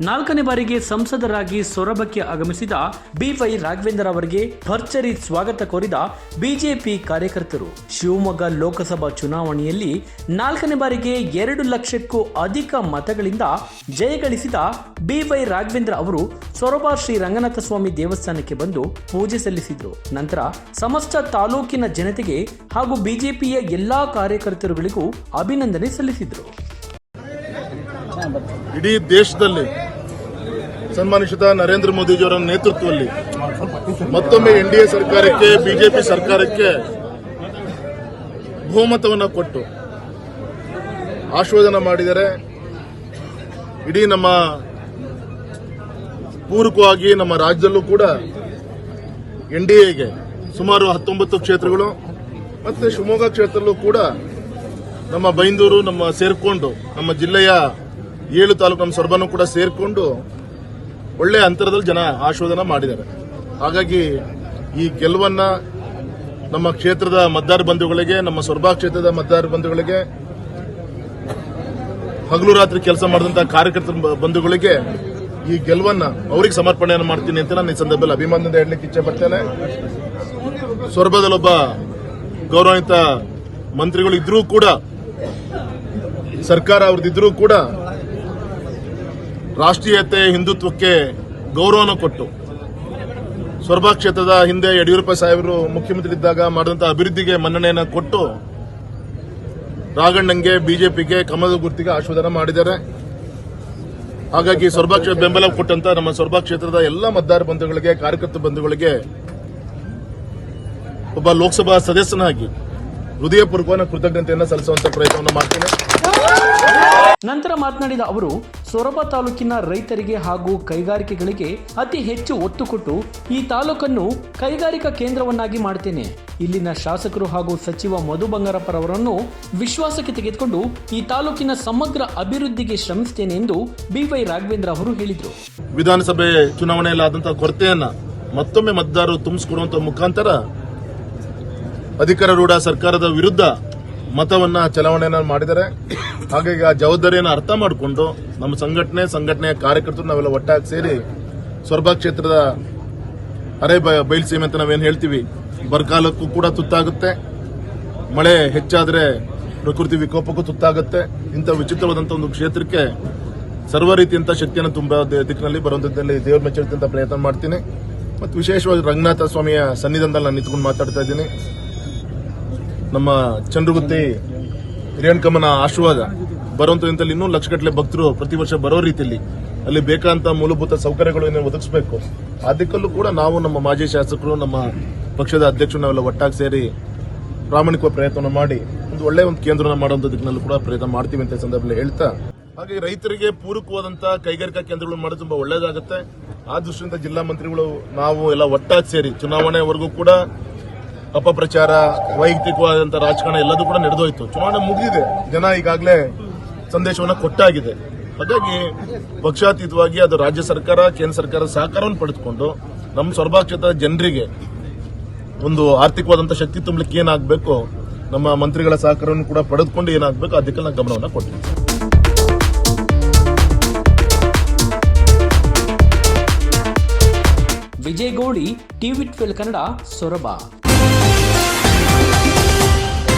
ನಾಲ್ಕನೇ ಬಾರಿಗೆ ಸಂಸದರಾಗಿ ಸೊರಬಕ್ಕೆ ಆಗಮಿಸಿದ ಬಿವೈ ರಾಘವೇಂದ್ರ ಅವರಿಗೆ ಭರ್ಚರಿ ಸ್ವಾಗತ ಕೋರಿದ ಬಿಜೆಪಿ ಕಾರ್ಯಕರ್ತರು. ಶಿವಮೊಗ್ಗ ಲೋಕಸಭಾ ಚುನಾವಣೆಯಲ್ಲಿ ನಾಲ್ಕನೇ ಬಾರಿಗೆ ಎರಡು ಲಕ್ಷಕ್ಕೂ ಅಧಿಕ ಮತಗಳಿಂದ ಜಯಗಳಿಸಿದ ಬಿವೈ ರಾಘವೇಂದ್ರ ಅವರು ಸೊರಬ ಶ್ರೀ ರಂಗನಾಥ ಸ್ವಾಮಿ ದೇವಸ್ಥಾನಕ್ಕೆ ಬಂದು ಪೂಜೆ ಸಲ್ಲಿಸಿದರು. ನಂತರ ಸಮಸ್ತ ತಾಲೂಕಿನ ಜನತೆಗೆ ಹಾಗೂ ಬಿಜೆಪಿಯ ಎಲ್ಲಾ ಕಾರ್ಯಕರ್ತರುಗಳಿಗೂ ಅಭಿನಂದನೆ ಸಲ್ಲಿಸಿದರು. ಇಡೀ ದೇಶದಲ್ಲಿ ಸನ್ಮಾನಿಸಿದ ನರೇಂದ್ರ ಮೋದಿಜಿಯವರ ನೇತೃತ್ವದಲ್ಲಿ ಮತ್ತೊಮ್ಮೆ ಎನ್ ಡಿ ಎ ಸರ್ಕಾರಕ್ಕೆ, ಬಿಜೆಪಿ ಸರ್ಕಾರಕ್ಕೆ ಬಹುಮತವನ್ನು ಕೊಟ್ಟು ಆಶ್ವಾದನ ಮಾಡಿದರೆ ಇಡೀ ನಮ್ಮ ಪೂರಕವಾಗಿ ನಮ್ಮ ರಾಜ್ಯದಲ್ಲೂ ಕೂಡ ಎನ್ ಡಿ ಎಗೆ ಸುಮಾರು ಹತ್ತೊಂಬತ್ತು ಕ್ಷೇತ್ರಗಳು ಮತ್ತು ಶಿವಮೊಗ್ಗ ಕ್ಷೇತ್ರದಲ್ಲೂ ಕೂಡ ನಮ್ಮ ಬೈಂದೂರು, ನಮ್ಮ ಸೇರಿಕೊಂಡು ನಮ್ಮ ಜಿಲ್ಲೆಯ ಏಳು ತಾಲೂಕು ನಮ್ಮ ಸೊರಬನ್ನು ಕೂಡ ಸೇರ್ಕೊಂಡು ಒಳ್ಳೆ ಅಂತರದಲ್ಲಿ ಜನ ಆಶೋಧನ ಮಾಡಿದ್ದಾರೆ. ಹಾಗಾಗಿ ಈ ಗೆಲುವನ್ನ ನಮ್ಮ ಕ್ಷೇತ್ರದ ಮತದಾರ ಬಂಧುಗಳಿಗೆ, ನಮ್ಮ ಸೊರಬಾ ಕ್ಷೇತ್ರದ ಮತದಾರ ಬಂಧುಗಳಿಗೆ, ಹಗಲು ರಾತ್ರಿ ಕೆಲಸ ಮಾಡಿದಂತ ಕಾರ್ಯಕರ್ತರ ಬಂಧುಗಳಿಗೆ ಈ ಗೆಲುವನ್ನ ಅವ್ರಿಗೆ ಸಮರ್ಪಣೆಯನ್ನು ಮಾಡ್ತೀನಿ ಅಂತ ನಾನು ಈ ಸಂದರ್ಭದಲ್ಲಿ ಅಭಿಮಾನದಿಂದ ಹೇಳಲಿಕ್ಕೆ ಇಚ್ಛೆ ಪಡ್ತೇನೆ. ಸೊರಬದಲ್ಲೊಬ್ಬ ಗೌರವಾನ್ವಿತ ಮಂತ್ರಿಗಳು ಇದ್ರೂ ಕೂಡ, ಸರ್ಕಾರ ಅವ್ರದ್ದಿದ್ರೂ ಕೂಡ ರಾಷ್ಟ್ರೀಯತೆ ಹಿಂದುತ್ವಕ್ಕೆ ಗೌರವನ ಕೊಟ್ಟು ಸೊರಬ ಕ್ಷೇತ್ರದ ಹಿಂದೆ ಯಡಿಯೂರಪ್ಪ ಸಾಹೇಬರು ಮುಖ್ಯಮಂತ್ರಿ ಇದ್ದಾಗ ಮಾಡಿದಂತಹ ಅಭಿವೃದ್ಧಿಗೆ ಮನ್ನಣೆಯನ್ನು ಕೊಟ್ಟು ರಾಘಣ್ಣಂಗೆ ಬಿಜೆಪಿಗೆ ಕಮಲದ ಗುರ್ತಿಗೆ ಆಶೀರ್ವಾದ ಮಾಡಿದ್ದಾರೆ. ಹಾಗಾಗಿ ಸೊರಬ ಕ್ಷೇತ್ರ ಬೆಂಬಲ ಕೊಟ್ಟಂತ ನಮ್ಮ ಸೊರಬ ಕ್ಷೇತ್ರದ ಎಲ್ಲ ಮತದಾರ ಬಂಧುಗಳಿಗೆ, ಕಾರ್ಯಕರ್ತ ಬಂಧುಗಳಿಗೆ ಒಬ್ಬ ಲೋಕಸಭಾ ಸದಸ್ಯನಾಗಿ ಹೃದಯಪೂರ್ವಕವಾದ ಕೃತಜ್ಞತೆಯನ್ನು ಸಲ್ಲಿಸುವಂತ ಪ್ರಯತ್ನವನ್ನು ಮಾಡ್ತೇನೆ. ನಂತರ ಮಾತನಾಡಿದ ಅವರು ಸೊರಬ ತಾಲೂಕಿನ ರೈತರಿಗೆ ಹಾಗೂ ಕೈಗಾರಿಕೆಗಳಿಗೆ ಅತಿ ಹೆಚ್ಚು ಒತ್ತು ಕೊಟ್ಟು ಈ ತಾಲೂಕನ್ನು ಕೈಗಾರಿಕಾ ಕೇಂದ್ರವನ್ನಾಗಿ ಮಾಡ್ತೇನೆ. ಇಲ್ಲಿನ ಶಾಸಕರು ಹಾಗೂ ಸಚಿವ ಮಧು ಬಂಗಾರಪ್ಪರವರನ್ನು ವಿಶ್ವಾಸಕ್ಕೆ ತೆಗೆದುಕೊಂಡು ಈ ತಾಲೂಕಿನ ಸಮಗ್ರ ಅಭಿವೃದ್ಧಿಗೆ ಶ್ರಮಿಸುತ್ತೇನೆ ಎಂದು ಬಿವೈ ರಾಘವೇಂದ್ರ ಅವರು ಹೇಳಿದರು. ವಿಧಾನಸಭೆ ಚುನಾವಣೆಯಲ್ಲಿ ಆದಂತಹ ಕೊರತೆಯನ್ನ ಮತ್ತೊಮ್ಮೆ ಮತದಾರರು ತುಂಬಿಸಿಕೊಡುವಂತ ಮುಖಾಂತರ ಅಧಿಕಾರೂಢ ಸರ್ಕಾರದ ವಿರುದ್ಧ ಮತವನ್ನ ಚಲಾವಣೆಯನ್ನ ಮಾಡಿದ್ದಾರೆ ಹಾಗಾಗಿ ಆ ಜವಾಬ್ದಾರಿಯನ್ನು ಅರ್ಥ ಮಾಡಿಕೊಂಡು ನಮ್ಮ ಸಂಘಟನೆ, ಸಂಘಟನೆಯ ಕಾರ್ಯಕರ್ತರು ನಾವೆಲ್ಲ ಒಟ್ಟಾಗಿ ಸೇರಿ ಸೊರಬ ಕ್ಷೇತ್ರದ ಅರೆ ಬಯಲುಸೀಮೆ ಅಂತ ನಾವೇನು ಹೇಳ್ತೀವಿ, ಬರಗಾಲಕ್ಕೂ ಕೂಡ ತುತ್ತಾಗುತ್ತೆ. ಮಳೆ ಹೆಚ್ಚಾದರೆ ಪ್ರಕೃತಿ ವಿಕೋಪಕ್ಕೂ ತುತ್ತಾಗುತ್ತೆ. ಇಂಥ ವಿಚಿತ್ರವಾದಂಥ ಒಂದು ಕ್ಷೇತ್ರಕ್ಕೆ ಸರ್ವ ರೀತಿಯಂತ ಶಕ್ತಿಯನ್ನು ತುಂಬ ದಿಕ್ಕಿನಲ್ಲಿ ಬರುವಂಥದ್ದಲ್ಲಿ ದೇವ್ರ ಮೆಚ್ಚುವಂಥ ಪ್ರಯತ್ನ ಮಾಡ್ತೀನಿ. ಮತ್ತು ವಿಶೇಷವಾಗಿ ರಂಗನಾಥ ಸ್ವಾಮಿಯ ಸನ್ನಿಧಾನದಲ್ಲಿ ನಾನು ನಿಂತ್ಕೊಂಡು ಮಾತಾಡ್ತಾ ಇದ್ದೀನಿ. ನಮ್ಮ ಚಂದ್ರಗುತ್ತಿ ಹಿರಿಯಣ್ಕಮ್ಮನ ಆಶೀರ್ವಾದ ಬರುವಂತ ದಿನದಲ್ಲಿ ಇನ್ನೂ ಲಕ್ಷಗಟ್ಟಲೆ ಭಕ್ತರು ಪ್ರತಿ ವರ್ಷ ಬರೋ ರೀತಿಯಲ್ಲಿ ಅಲ್ಲಿ ಬೇಕಾದಂಥ ಮೂಲಭೂತ ಸೌಕರ್ಯಗಳನ್ನು ಒದಗಿಸಬೇಕು. ಅದಕ್ಕಲ್ಲೂ ದಿಕ್ಕಲ್ಲೂ ಕೂಡ ನಾವು ನಮ್ಮ ಮಾಜಿ ಶಾಸಕರು, ನಮ್ಮ ಪಕ್ಷದ ಅಧ್ಯಕ್ಷರು ನಾವೆಲ್ಲ ಒಟ್ಟಾಗಿ ಸೇರಿ ಪ್ರಾಮಾಣಿಕ ಪ್ರಯತ್ನ ಮಾಡಿ ಒಂದು ಒಳ್ಳೆ ಒಂದು ಕೇಂದ್ರನ ಮಾಡುವಂತ ದಿಕ್ಕಿನಲ್ಲೂ ಕೂಡ ಪ್ರಯತ್ನ ಮಾಡ್ತೀವಿ ಅಂತ ಸಂದರ್ಭದಲ್ಲಿ ಹೇಳ್ತಾ. ಹಾಗೆ ರೈತರಿಗೆ ಪೂರಕವಾದಂತ ಕೈಗಾರಿಕಾ ಕೇಂದ್ರಗಳು ಮಾಡೋದು ತುಂಬಾ ಒಳ್ಳೇದಾಗುತ್ತೆ. ಆ ದೃಷ್ಟಿಯಿಂದ ಜಿಲ್ಲಾ ಮಂತ್ರಿಗಳು ನಾವು ಎಲ್ಲ ಒಟ್ಟಾಗಿ ಸೇರಿ ಚುನಾವಣೆವರೆಗೂ ಕೂಡ ಅಪಪ್ರಚಾರ ವೈಯಕ್ತಿಕವಾದಂಥ ರಾಜಕಾರಣ ಎಲ್ಲದೂ ಕೂಡ ನಡೆದೋಯ್ತು. ಚುನಾವಣೆ ಮುಗಿದಿದೆ. ಜನ ಈಗಾಗಲೇ ಸಂದೇಶವನ್ನು ಕೊಟ್ಟಾಗಿದೆ. ಹಾಗಾಗಿ ಪಕ್ಷಾತೀತವಾಗಿ ಅದು ರಾಜ್ಯ ಸರ್ಕಾರ, ಕೇಂದ್ರ ಸರ್ಕಾರ ಸಹಕಾರವನ್ನು ಪಡೆದುಕೊಂಡು ನಮ್ಮ ಸೊರಬಾ ಜನರಿಗೆ ಒಂದು ಆರ್ಥಿಕವಾದಂತ ಶಕ್ತಿ ತುಂಬಲಿಕ್ಕೆ ಏನಾಗಬೇಕು, ನಮ್ಮ ಮಂತ್ರಿಗಳ ಸಹಕಾರವನ್ನು ಕೂಡ ಪಡೆದುಕೊಂಡು ಏನಾಗಬೇಕು ಅದಕ್ಕೆ ನಾನು ಗಮನವನ್ನು ಕೊಟ್ಟಿದ್ದೆ Vijay Gouli TV twelve Kannada Soraba.